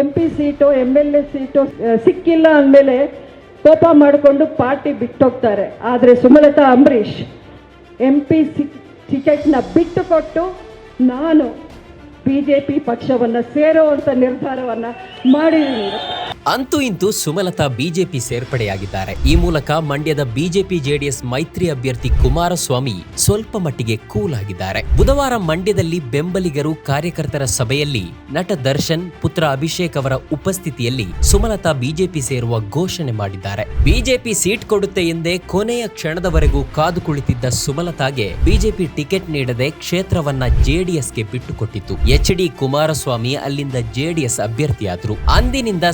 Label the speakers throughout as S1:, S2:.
S1: M P seat M L A seat ಸಿಕ್ಕಿಲ್ಲ ಅಂದಮೇಲೆ ಕೋಪ ಮಾಡಿಕೊಂಡು ಪಾರ್ಟಿ ಬಿಟ್ಟೋಗ್ತಾರೆ. ಆದರೆ ಸುಮಲತಾ ಅಂಬರೀಷ್ ಎಂ ಪಿ ಟಿಕೆಟ್ನ ಬಿಟ್ಟು ಕೊಟ್ಟು ನಾನು ಬಿ ಜೆ ಪಿ ಪಕ್ಷವನ್ನು ಸೇರುವಂಥ ನಿರ್ಧಾರವನ್ನು ಮಾಡಿದ್ದೀನಿ.
S2: ಅಂತೂ ಇಂತೂ ಸುಮಲತಾ ಬಿಜೆಪಿ ಸೇರ್ಪಡೆಯಾಗಿದ್ದಾರೆ. ಈ ಮೂಲಕ ಮಂಡ್ಯದ ಬಿಜೆಪಿ ಜೆಡಿಎಸ್ ಮೈತ್ರಿ ಅಭ್ಯರ್ಥಿ ಕುಮಾರಸ್ವಾಮಿ ಸ್ವಲ್ಪ ಮಟ್ಟಿಗೆ ಕೂಲ್ ಆಗಿದ್ದಾರೆ. ಬುಧವಾರ ಮಂಡ್ಯದಲ್ಲಿ ಬೆಂಬಲಿಗರು ಕಾರ್ಯಕರ್ತರ ಸಭೆಯಲ್ಲಿ ನಟ ದರ್ಶನ್, ಪುತ್ರ ಅಭಿಷೇಕ್ ಅವರ ಉಪಸ್ಥಿತಿಯಲ್ಲಿ ಸುಮಲತಾ ಬಿಜೆಪಿ ಸೇರುವ ಘೋಷಣೆ ಮಾಡಿದ್ದಾರೆ. ಬಿಜೆಪಿ ಸೀಟ್ ಕೊಡುತ್ತೆ ಎಂದೇ ಕೊನೆಯ ಕ್ಷಣದವರೆಗೂ ಕಾದು ಕುಳಿತಿದ್ದ ಸುಮಲತಾಗೆ ಬಿಜೆಪಿ ಟಿಕೆಟ್ ನೀಡದೆ ಕ್ಷೇತ್ರವನ್ನ ಜೆಡಿಎಸ್ಗೆ ಬಿಟ್ಟುಕೊಟ್ಟಿತ್ತು. ಎಚ್ ಡಿ ಕುಮಾರಸ್ವಾಮಿ ಅಲ್ಲಿಂದ ಜೆಡಿಎಸ್ ಅಭ್ಯರ್ಥಿಯಾದರು. ಅಂದಿನಿಂದ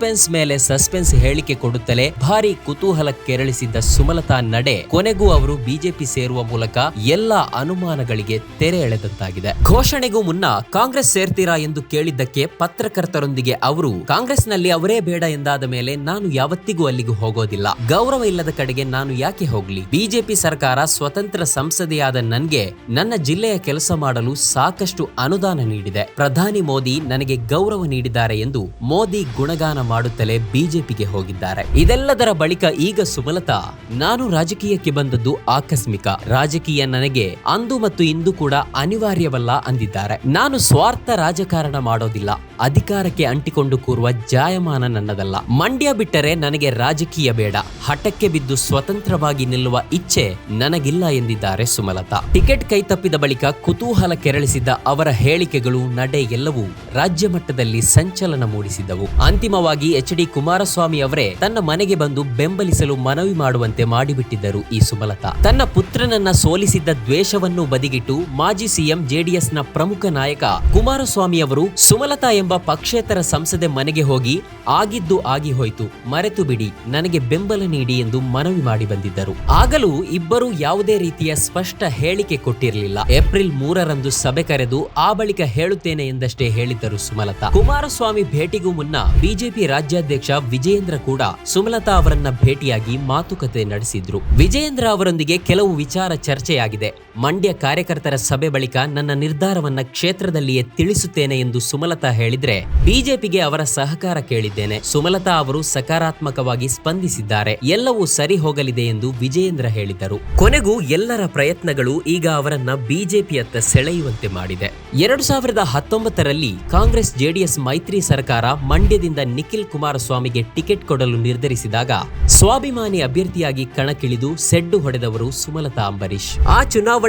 S2: ಸಸ್ಪೆನ್ಸ್ ಮೇಲೆ ಸಸ್ಪೆನ್ಸ್ ಹೇಳಿಕೆ ಕೊಡುತ್ತಲೇ ಭಾರಿ ಕುತೂಹಲ ಕೆರಳಿಸಿದ್ದ ಸುಮಲತಾ ನಡೆ, ಕೊನೆಗೂ ಅವರು ಬಿಜೆಪಿ ಸೇರುವ ಮೂಲಕ ಎಲ್ಲ ಅನುಮಾನಗಳಿಗೆ ತೆರೆ ಎಳೆದಂತಾಗಿದೆ. ಘೋಷಣೆಗೂ ಮುನ್ನ ಕಾಂಗ್ರೆಸ್ ಸೇರ್ತೀರಾ ಎಂದು ಕೇಳಿದ್ದಕ್ಕೆ ಪತ್ರಕರ್ತರೊಂದಿಗೆ ಅವರು, ಕಾಂಗ್ರೆಸ್ನಲ್ಲಿ ಅವರೇ ಬೇಡ ಎಂದಾದ ಮೇಲೆ ನಾನು ಯಾವತ್ತಿಗೂ ಅಲ್ಲಿಗೂ ಹೋಗೋದಿಲ್ಲ. ಗೌರವ ಇಲ್ಲದ ಕಡೆಗೆ ನಾನು ಯಾಕೆ ಹೋಗ್ಲಿ? ಬಿಜೆಪಿ ಸರ್ಕಾರ ಸ್ವತಂತ್ರ ಸಂಸದೆಯಾದ ನನ್ಗೆ ನನ್ನ ಜಿಲ್ಲೆಯ ಕೆಲಸ ಮಾಡಲು ಸಾಕಷ್ಟು ಅನುದಾನ ನೀಡಿದೆ. ಪ್ರಧಾನಿ ಮೋದಿ ನನಗೆ ಗೌರವ ನೀಡಿದ್ದಾರೆ ಎಂದು ಮೋದಿ ಗುಣಗಾನ ಮಾಡುತ್ತಲೇ ಬಿಜೆಪಿಗೆ ಹೋಗಿದ್ದಾರೆ. ಇದೆಲ್ಲದರ ಬಳಿಕ ಈಗ ಸುಮಲತಾ, ನಾನು ರಾಜಕೀಯಕ್ಕೆ ಬಂದದ್ದು ಆಕಸ್ಮಿಕ. ರಾಜಕೀಯ ನನಗೆ ಅಂದು ಮತ್ತು ಇಂದು ಕೂಡ ಅನಿವಾರ್ಯವಲ್ಲ ಅಂದಿದ್ದಾರೆ. ನಾನು ಸ್ವಾರ್ಥ ರಾಜಕಾರಣ ಮಾಡೋದಿಲ್ಲ. ಅಧಿಕಾರಕ್ಕೆ ಅಂಟಿಕೊಂಡು ಕೂರುವ ಜಾಯಮಾನ ನನ್ನದಲ್ಲ. ಮಂಡ್ಯ ಬಿಟ್ಟರೆ ನನಗೆ ರಾಜಕೀಯ ಬೇಡ. ಹಠಕ್ಕೆ ಬಿದ್ದು ಸ್ವತಂತ್ರವಾಗಿ ನಿಲ್ಲುವ ಇಚ್ಛೆ ನನಗಿಲ್ಲ ಎಂದಿದ್ದಾರೆ ಸುಮಲತಾ. ಟಿಕೆಟ್ ಕೈತಪ್ಪಿದ ಬಳಿಕ ಕುತೂಹಲ ಕೆರಳಿಸಿದ್ದ ಅವರ ಹೇಳಿಕೆಗಳು, ನಡೆ ಎಲ್ಲವೂ ರಾಜ್ಯ ಮಟ್ಟದಲ್ಲಿ ಸಂಚಲನ ಮೂಡಿಸಿದ್ದವು. ಅಂತಿಮವಾಗಿ ಎಚ್ ಡಿ ಕುಮಾರಸ್ವಾಮಿ ಅವರೇ ತನ್ನ ಮನೆಗೆ ಬಂದು ಬೆಂಬಲಿಸಲು ಮನವಿ ಮಾಡುವಂತೆ ಮಾಡಿಬಿಟ್ಟಿದ್ದರು ಈ ಸುಮಲತಾ. ತನ್ನ ಪುತ್ರನನ್ನ ಸೋಲಿಸಿದ್ದ ದ್ವೇಷವನ್ನು ಬದಿಗಿಟ್ಟು ಮಾಜಿ ಸಿಎಂ ಜೆಡಿಎಸ್ನ ಪ್ರಮುಖ ನಾಯಕ ಕುಮಾರಸ್ವಾಮಿ ಅವರು ಸುಮಲತಾ ಎಂಬ ಪಕ್ಷೇತರ ಸಂಸದೆ ಮನೆಗೆ ಹೋಗಿ ಆಗಿದ್ದು ಆಗಿ ಹೋಯ್ತು, ಮರೆತು ಬಿಡಿ, ನನಗೆ ಬೆಂಬಲ ನೀಡಿ ಎಂದು ಮನವಿ ಮಾಡಿ ಬಂದಿದ್ದರು. ಆಗಲೂ ಇಬ್ಬರು ಯಾವುದೇ ರೀತಿಯ ಸ್ಪಷ್ಟ ಹೇಳಿಕೆ ಕೊಟ್ಟಿರಲಿಲ್ಲ. ಏಪ್ರಿಲ್ ಮೂರರಂದು ಸಭೆ ಕರೆದು ಆ ಬಳಿಕ ಹೇಳುತ್ತೇನೆ ಎಂದಷ್ಟೇ ಹೇಳಿದ್ದರು ಸುಮಲತಾ. ಕುಮಾರಸ್ವಾಮಿ ಭೇಟಿಗೂ ಮುನ್ನ ಬಿಜೆಪಿ ರಾಜ್ಯಾಧ್ಯಕ್ಷ ವಿಜಯೇಂದ್ರ ಕೂಡ ಸುಮಲತಾ ಅವರನ್ನ ಭೇಟಿಯಾಗಿ ಮಾತುಕತೆ ನಡೆಸಿದ್ರು. ವಿಜಯೇಂದ್ರ ಅವರೊಂದಿಗೆ ಕೆಲವು ವಿಚಾರ ಚರ್ಚೆಯಾಗಿದೆ. ಮಂಡ್ಯ ಕಾರ್ಯಕರ್ತರ ಸಭೆ ಬಳಿಕ ನನ್ನ ನಿರ್ಧಾರವನ್ನ ಕ್ಷೇತ್ರದಲ್ಲಿಯೇ ತಿಳಿಸುತ್ತೇನೆ ಎಂದು ಸುಮಲತಾ ಹೇಳಿದ್ರೆ ಬಿಜೆಪಿಗೆ ಅವರ ಸಹಕಾರ ಕೇಳಿದ್ದೇನೆ. ಸುಮಲತಾ ಅವರು ಸಕಾರಾತ್ಮಕವಾಗಿ ಸ್ಪಂದಿಸಿದ್ದಾರೆ. ಎಲ್ಲವೂ ಸರಿ ಹೋಗಲಿದೆ ಎಂದು ವಿಜಯೇಂದ್ರ ಹೇಳಿದರು. ಕೊನೆಗೂ ಎಲ್ಲರ ಪ್ರಯತ್ನಗಳು ಈಗ ಅವರನ್ನ ಬಿಜೆಪಿಯತ್ತ ಸೆಳೆಯುವಂತೆ ಮಾಡಿದೆ. ಎರಡು ಸಾವಿರದ ಹತ್ತೊಂಬತ್ತರಲ್ಲಿ ಕಾಂಗ್ರೆಸ್ ಜೆಡಿಎಸ್ ಮೈತ್ರಿ ಸರ್ಕಾರ ಮಂಡ್ಯದಿಂದ ನಿಖಿಲ್ ಕುಮಾರಸ್ವಾಮಿಗೆ ಟಿಕೆಟ್ ಕೊಡಲು ನಿರ್ಧರಿಸಿದಾಗ ಸ್ವಾಭಿಮಾನಿ ಅಭ್ಯರ್ಥಿಯಾಗಿ ಕಣಕ್ಕಿಳಿದು ಸೆಡ್ಡು ಹೊಡೆದವರು ಸುಮಲತಾ ಅಂಬರೀಶ್ ಆ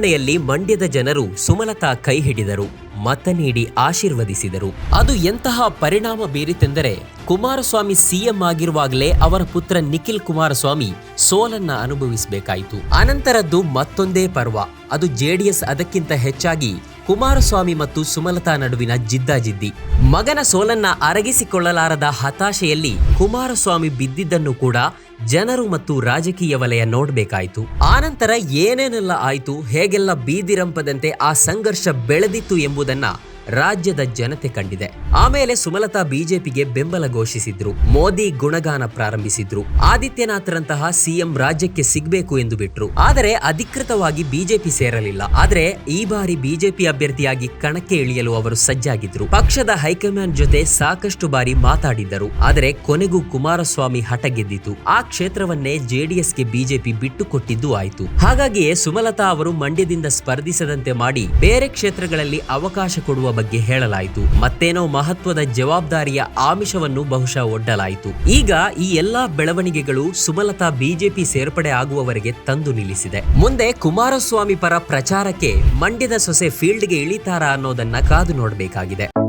S2: ಚುನಾವಣೆಯಲ್ಲಿ ಮಂಡ್ಯದ ಜನರು ಸುಮಲತಾ ಕೈ ಹಿಡಿದರು, ಮತ ನೀಡಿ ಆಶೀರ್ವದಿಸಿದರು. ಅದು ಎಂತಹ ಪರಿಣಾಮ ಬೀರಿತೆಂದರೆ ಕುಮಾರಸ್ವಾಮಿ ಸಿಎಂ ಆಗಿರುವಾಗಲೇ ಅವರ ಪುತ್ರ ನಿಖಿಲ್ ಕುಮಾರಸ್ವಾಮಿ ಸೋಲನ್ನ ಅನುಭವಿಸಬೇಕಾಯಿತು. ಅನಂತರದ್ದು ಮತ್ತೊಂದೇ ಪರ್ವ, ಅದು ಜೆಡಿಎಸ್ ಅದಕ್ಕಿಂತ ಹೆಚ್ಚಾಗಿ ಕುಮಾರಸ್ವಾಮಿ ಮತ್ತು ಸುಮಲತಾ ನಡುವಿನ ಜಿದ್ದಾಜಿದ್ದಿ. ಮಗನ ಸೋಲನ್ನ ಅರಗಿಸಿಕೊಳ್ಳಲಾರದ ಹತಾಶೆಯಲ್ಲಿ ಕುಮಾರಸ್ವಾಮಿ ಬಿದ್ದಿದ್ದನ್ನು ಕೂಡ ಜನರು ಮತ್ತು ರಾಜಕೀಯ ವಲಯ ನೋಡಬೇಕಾಯಿತು. ಆನಂತರ ಏನೇನೆಲ್ಲ ಆಯಿತು ಹೇಗೆಲ್ಲ ಬೀದಿರಂಪದಂತೆ ಆ ಸಂಘರ್ಷ ಬೆಳೆದಿತ್ತು ಎಂಬುದನ್ನ ರಾಜ್ಯದ ಜನತೆ ಕಂಡಿದೆ. ಆಮೇಲೆ ಸುಮಲತಾ ಬಿಜೆಪಿಗೆ ಬೆಂಬಲ ಘೋಷಿಸಿದ್ರು. ಮೋದಿ ಗುಣಗಾನ ಪ್ರಾರಂಭಿಸಿದ್ರು. ಆದಿತ್ಯನಾಥ್ರಂತಹ ಸಿಎಂ ರಾಜ್ಯಕ್ಕೆ ಸಿಗ್ಬೇಕು ಎಂದು ಬಿಟ್ರು. ಆದರೆ ಅಧಿಕೃತವಾಗಿ ಬಿಜೆಪಿ ಸೇರಲಿಲ್ಲ. ಆದರೆ ಈ ಬಾರಿ ಬಿಜೆಪಿ ಅಭ್ಯರ್ಥಿಯಾಗಿ ಕಣಕ್ಕೆ ಇಳಿಯಲು ಅವರು ಸಜ್ಜಾಗಿದ್ರು. ಪಕ್ಷದ ಹೈಕಮಾಂಡ್ ಜೊತೆ ಸಾಕಷ್ಟು ಬಾರಿ ಮಾತಾಡಿದ್ದರು. ಆದರೆ ಕೊನೆಗೂ ಕುಮಾರಸ್ವಾಮಿ ಹಠ ಗೆದ್ದಿತು ಆ ಕ್ಷೇತ್ರವನ್ನೇ ಜೆಡಿಎಸ್ಗೆ ಬಿಜೆಪಿ ಬಿಟ್ಟು ಕೊಟ್ಟಿದ್ದು ಆಯಿತು. ಹಾಗಾಗಿಯೇ ಸುಮಲತಾ ಅವರು ಮಂಡ್ಯದಿಂದ ಸ್ಪರ್ಧಿಸದಂತೆ ಮಾಡಿ ಬೇರೆ ಕ್ಷೇತ್ರಗಳಲ್ಲಿ ಅವಕಾಶ ಕೊಡುವ ಬಗ್ಗೆ ಹೇಳಲಾಯಿತು. ಮತ್ತೇನೋ ಮಹತ್ವದ ಜವಾಬ್ದಾರಿಯ ಆಮಿಷವನ್ನು ಬಹುಶಃ ಒಡ್ಡಲಾಯಿತು. ಈಗ ಈ ಎಲ್ಲಾ ಬೆಳವಣಿಗೆಗಳು ಸುಮಲತಾ ಬಿಜೆಪಿ ಸೇರ್ಪಡೆ ಆಗುವವರೆಗೆ ತಂದು ನಿಲ್ಲಿಸಿದೆ. ಮುಂದೆ ಕುಮಾರಸ್ವಾಮಿ ಪರ ಪ್ರಚಾರಕ್ಕೆ ಮಂಡ್ಯದ ಸೊಸೆ ಫೀಲ್ಡ್ಗೆ ಇಳಿತಾರಾ ಅನ್ನೋದನ್ನ ಕಾದು ನೋಡಬೇಕಾಗಿದೆ.